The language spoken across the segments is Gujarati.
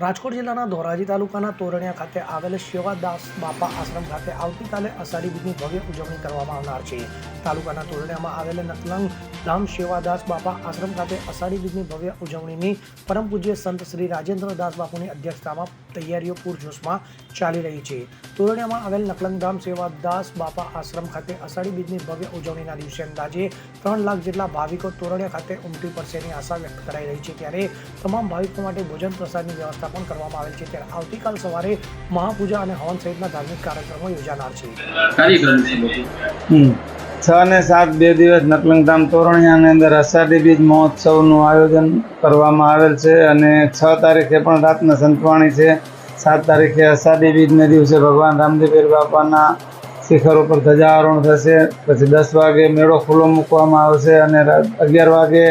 રાજકોટ જિલ્લાના ધોરાજી તાલુકાના તોરણિયા ખાતે આવેલ શિવાદાસ બાપા આશ્રમ ખાતે આવતીકાલે અષાઢી બીજની ભવ્ય ઉજવણી કરવામાં આવનાર છે. તાલુકાના તોરણિયામાં આવેલ નકલંગ ધામ શિવાદાસ બાપા આશ્રમ ખાતે અષાઢી બીજની ભવ્ય ઉજવણીની પરમ પૂજ્ય સંત શ્રી રાજેન્દ્ર દાસ બાપુની અધ્યક્ષતામાં તૈયારીઓ પૂરજોશમાં ચાલી રહી છે. તોરણિયામાં આવેલ નકલંગ ધામ સેવાદાસ બાપા આશ્રમ ખાતે અષાઢી બીજની ભવ્ય ઉજવણીના દિવસે અંદાજે ત્રણ લાખ જેટલા ભાવિકો તોરણિયા ખાતે ઉમટી પડશેની આશા વ્યક્ત કરાઈ રહી છે. ત્યારે તમામ ભાવિકો માટે ભોજન પ્રસાદની વ્યવસ્થા પણ કરવામાં આવેલ છે. ત્યારે આવતીકાલ સવારે મહાપૂજા અને હવન સહિતના ધાર્મિક કાર્યક્રમો યોજાનાર છે. કાર્યક્રમ છે બધું હમ. છ ને સાત બે દિવસ નકલંગધામ તોરણિયાની અંદર અષાઢી બીજ મહોત્સવનું આયોજન કરવામાં આવેલ છે અને છ તારીખે પણ રાતના સંતવાણી છે. સાત તારીખે અષાઢી બીજને દિવસે ભગવાન રામદેવીર બાપાના શિખર ઉપર ધજારોહણ થશે. પછી દસ વાગે મેળો ખુલ્લો મૂકવામાં આવશે અને રાત અગિયાર વાગે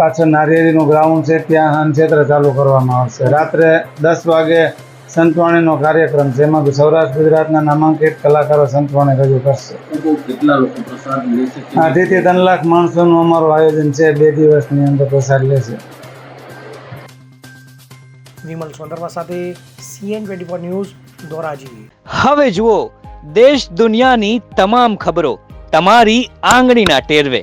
પાછળ નારિયેરીનું ગ્રાઉન્ડ છે ત્યાં હનક્ષેત્ર ચાલુ કરવામાં આવશે. રાત્રે દસ વાગે સંતવાણીનો કાર્યક્રમ છે એમાં સૌરાષ્ટ્ર ગુજરાતના નામાંકિત કલાકારો સંતવાણી રજૂ કરશે. કેટલા લોકો પ્રસાદ લેશે કે ત્રણ લાખ માણસોનું અમારું આયોજન છે બે દિવસની અંદર પ્રસાદ લેશે વિમલ સોંડરવા સાથે CN twenty four news Dhoraji. હવે જુઓ દેશ દુનિયાની તમામ ખબરો તમારી આંગળીના ટેરવે.